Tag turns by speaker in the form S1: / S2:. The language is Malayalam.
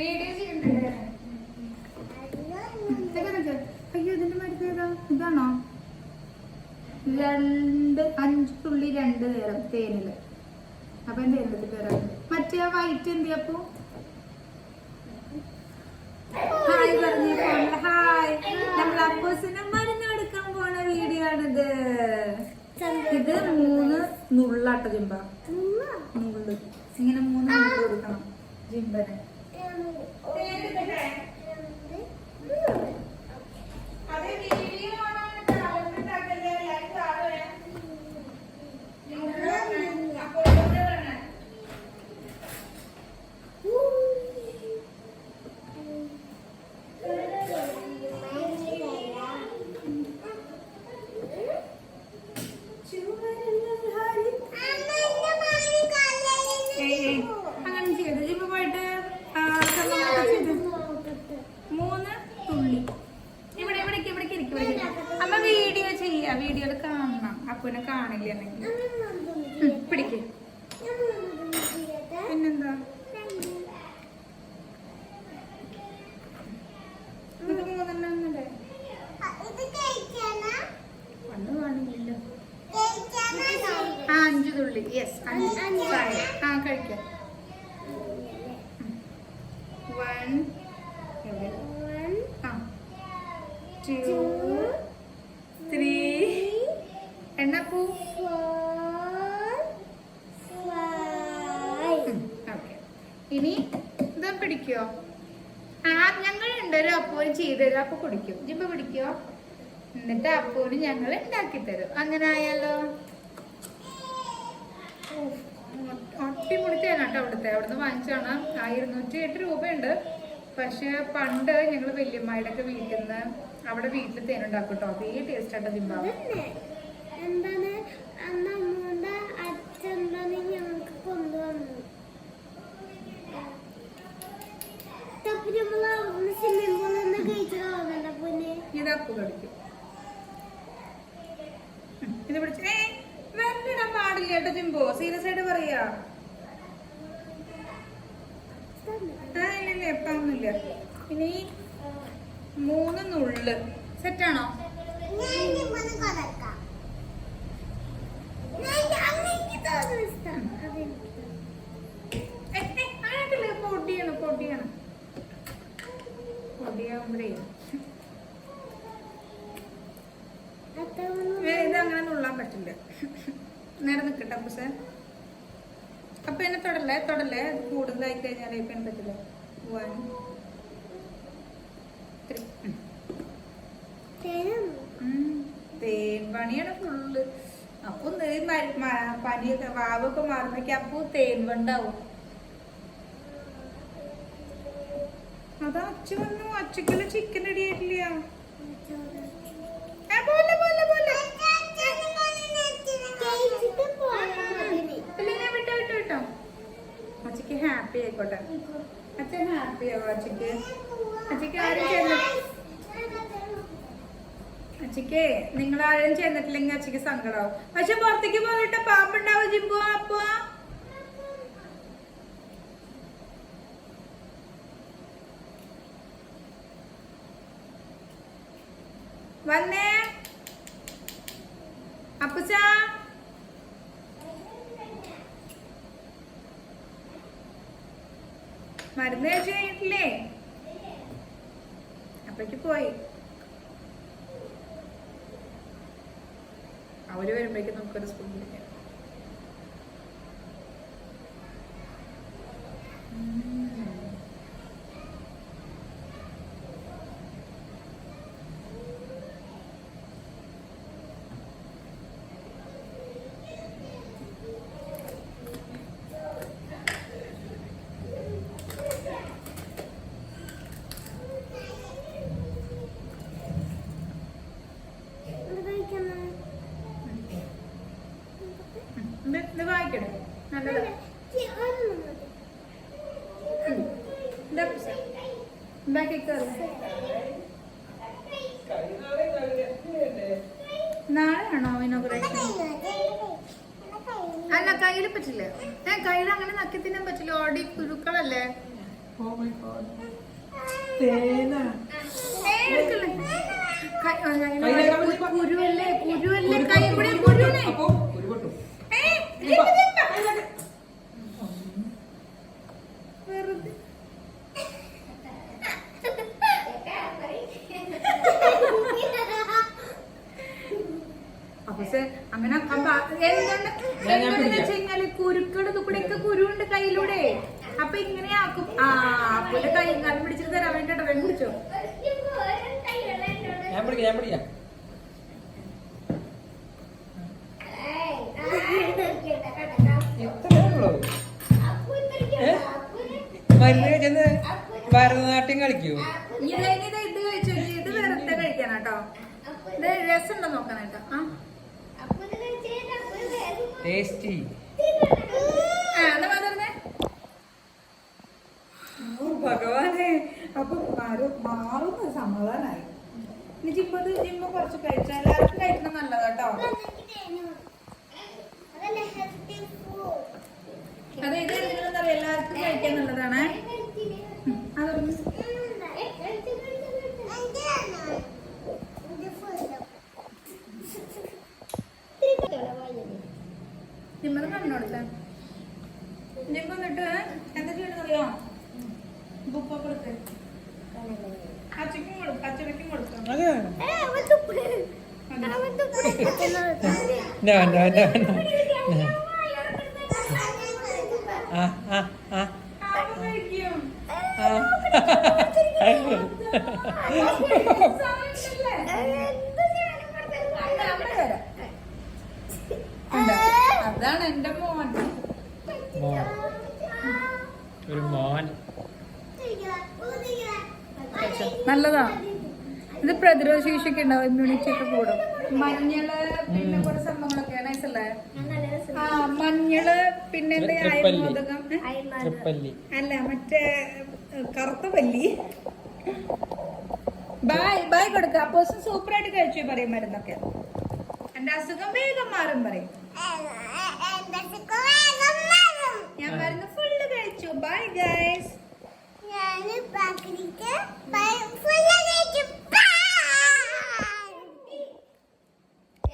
S1: വീഡിയോ ചെയ്യണ്ടേ അയ്യോ ഇതിന്റെ മരുന്ന് ഏതാ ഇതാണോ രണ്ട് അഞ്ച് തുള്ളി രണ്ട് നേരം തേനിൽ. അപ്പൊ എന്റെ എണ്ണത്തിൽ വരാം മറ്റേ ആ വൈറ്റ് എന്ത് അപ്പോ? ഹായ് പറഞ്ഞു ഹായ് നമ്മൾ അപ്പോസിന് മരുന്ന് എടുക്കാൻ പോണ വീഡിയോ ആണിത് ഇത് മൂന്ന് നുള്ളാട്ട ജിമ്പ. നുള്ളു. ഇങ്ങനെ മൂന്ന് നുള്ള കൊടുക്കണം ജിമ്പന്. അതെ തുള്ളി യെസ്. ആ കഴിക്കാം. വൺ ടു ത്രീ എണ്ണപ്പൂ ഇനി ഇതാ പിടിക്കോ? ആ ഞങ്ങൾ ഉണ്ടൊരു അപ്പോന് ചെയ്തുതരും അപ്പൊ കുടിക്കും. ജിമ്പ പിടിക്കോ? എന്നിട്ട് അപ്പോന് ഞങ്ങൾ ഉണ്ടാക്കി തരും. അങ്ങനെ ആയാലോ? അവിടുന്ന് വാങ്ങിച്ചാണ് ആ ഇരുന്നൂറ്റി എട്ട് രൂപയുണ്ട്. പക്ഷെ പണ്ട് ഞങ്ങൾ വല്യമ്മയുടെ ഒക്കെ വീട്ടിൽ നിന്ന് അവിടെ വീട്ടിൽ തേനുണ്ടാക്കും കേട്ടോ അപ്പൊ ഈ ടേസ്റ്റ് ആട്ടോ ജിമ്പാവ്
S2: എന്താണ്? അന്ന് അമ്മൂന്റെ അച്ഛൻ എന്താണ് ഞങ്ങൾക്ക് കൊണ്ടുവന്നു. തപ്പി നമ്മൾ സ്വിമ്മിംഗ് പൂളിൽ നിന്ന് കഴിച്ചത് ഓർമ്മയുണ്ടോ പൊന്നെ?
S1: ഇത് അപ്പു കടിക്കും. ഇത് പിടിച്ച്. ഏ വെള്ളിടാൻ പാടില്ല കേട്ടോ ജിംബോ സീരിയസ് ആയിട്ട് പറയാ. ആ ഇല്ല ഇനി മൂന്ന് നുള്ള്. സെറ്റാണോ പൊടിയാണ് പൊടിയാണ് പൊടിയാകുമ്പോഴേ
S2: അത്ര
S1: ഏ, ഇത് അങ്ങനെ നുള്ളാൻ പറ്റില്ല. നേരെ നിൽക്കട്ടെ അപ്പൊ സാർ അപ്പൊ എന്നെ തൊടല്ലേ? തൊടല്ലേ? കൂടുതലായി കഴിഞ്ഞാൽ ഇപ്പൊ എന്നെ പറ്റില്ല വൺ തേൻ പണിയാണ് ഫുള്ള്. അപ്പൊ പനിയൊക്കെ വാവൊക്കെ മാറുമ്പോഴേക്കും അപ്പൊ തേൻ വണ്ടാവും. അതാ അച്ഛ വന്നു. അച്ഛക്കുള്ള ചിക്കൻ റെഡി ആയിട്ടില്ല. അച്ഛക്ക് നിങ്ങൾ ആരും ചെന്നിട്ടില്ലെങ്കിൽ അച്ഛക്ക് സങ്കടാവും. പക്ഷെ പുറത്തേക്ക് പോയിട്ട് പാമ്പുണ്ടാവും ജിമ്പോ അപ്പൊ? വന്നേ. അപ്പച്ചാ. മരുന്ന് കഴിച്ചു കഴിഞ്ഞിട്ടില്ലേ? അപ്പഴേക്ക് പോയി. അവർ വരുമ്പോഴേക്കും നമുക്കൊരു സ്പൂൺ വിളിക്കാം
S2: ഇത് കഴിക്കണം
S1: ഇത് ഇത് വായിക്കണേ നല്ലതാ ബാക്കി നാളെയാണോ ഇനോഗ്രേഷൻ അല്ല കയ്യിൽ പറ്റില്ല. ഏ കയ്യിൽ അങ്ങനെ നക്കി തിന്നാൻ പറ്റില്ല. ഓടി കുരുക്കളല്ലേ?
S3: Oh my god. തേന.
S1: ഏയ്, എടുക്കല്ലേ. കൈ- ആ, ഞാൻ ഇങ്ങനെ
S3: കയ്യിലേക്കാ
S1: കു-
S3: പിടിച്ചോ.
S1: കുരുവല്ലേ കുരുവല്ലേ
S3: ഒരു
S1: കൈ
S3: പൊട്ടു,
S1: ഇവിടെ
S3: ഒരു
S1: കുരുവല്ലേ
S3: പൊട്ടു. അപ്പോ ഒരു പൊട്ടു.
S1: ഏയ്,
S3: ഇനി വാ.
S1: ഇരിക്ക്, ഇരിക്ക്. വെറുതെ. അപ്പൊ സെ- അങ്ങനെ അപ്പൊ എന്തുകൊണ്ട്
S3: ഞാൻ- ഞാൻ
S1: എന്തുകൊണ്ടെന്ന്
S3: പിടിക്കാം.
S1: വെച്ച് കഴിഞ്ഞാൽ കുരുക്കളുടെ കൂടെയൊക്കെ കുരുണ്ട് കയ്യിലൂടെ. അപ്പൊ ഇങ്ങനെ ആ അപ്പുന്റെ കൈ കാലം പിടിച്ചിട്ട് തരാൻ വേണ്ടിട്ടോ വേഗം പിടിച്ചോ
S3: ഞാൻ പിടിക്കാം പിടിക്കാം ചെന്ന് ഭരതനാട്യം കളിക്കൂ.
S1: ഇത് ഇത് വെറുതെ കഴിക്കാനാട്ടോ ഇത് രസം ഉണ്ടോ നോക്കാനാട്ടോ ആ?
S3: ടേസ്റ്റി
S1: ഭഗവാനെ. അപ്പൊ മാറും മാറുന്ന സമാധാനായി. ഇനി ജിമ്മ ഇത് ജിമ്മ കുറച്ച് കഴിച്ചാൽ എല്ലാവർക്കും കഴിക്കണം നല്ലതാട്ടോ. അതെ ഇത് എന്താ പറയാ എല്ലാവർക്കും കഴിക്കാൻ നല്ലതാണ്. ജിമ്മ എന്നിട്ട് എന്താ ചെയ്യണമെന്നറിയോ ബുക്കൊക്കെ കൊടുത്ത്? അച്ഛക്കും കൊടുക്കും അച്ഛനക്കും കൊടുക്കും
S3: അതെ.
S2: No,
S3: No, no, no,
S1: അതാണ് എന്റെ മോൻ.
S3: മോൻ. ഒരു മോൻ.
S1: നല്ലതാ. ഇത് പ്രതിരോധ ശേഷിയൊക്കെ ഉണ്ടാവും ഇമ്മ്യൂണിറ്റി ഒക്കെ കൂടും. മഞ്ഞൾ പിന്നെ കുറെ സംഭവങ്ങളൊക്കെ നൈസല്ലേ? ആ മഞ്ഞൾ പിന്നെ
S3: അയൽമോദകം
S1: അല്ല മറ്റേ കറുത്ത പല്ലി. ബായ് ബായ് കൊടുക്ക. അപ്പോ സൂപ്പറായിട്ട് കഴിച്ചു പറയും മരുന്നൊക്കെ? എന്റെ അസുഖം വേഗം മാറും പറയും. ഞാൻ മരുന്ന് ഫുള്ള് കഴിച്ചു. ബൈ ഗൈസ്
S2: ഞാൻ ഫുള്ള് കഴിച്ചു.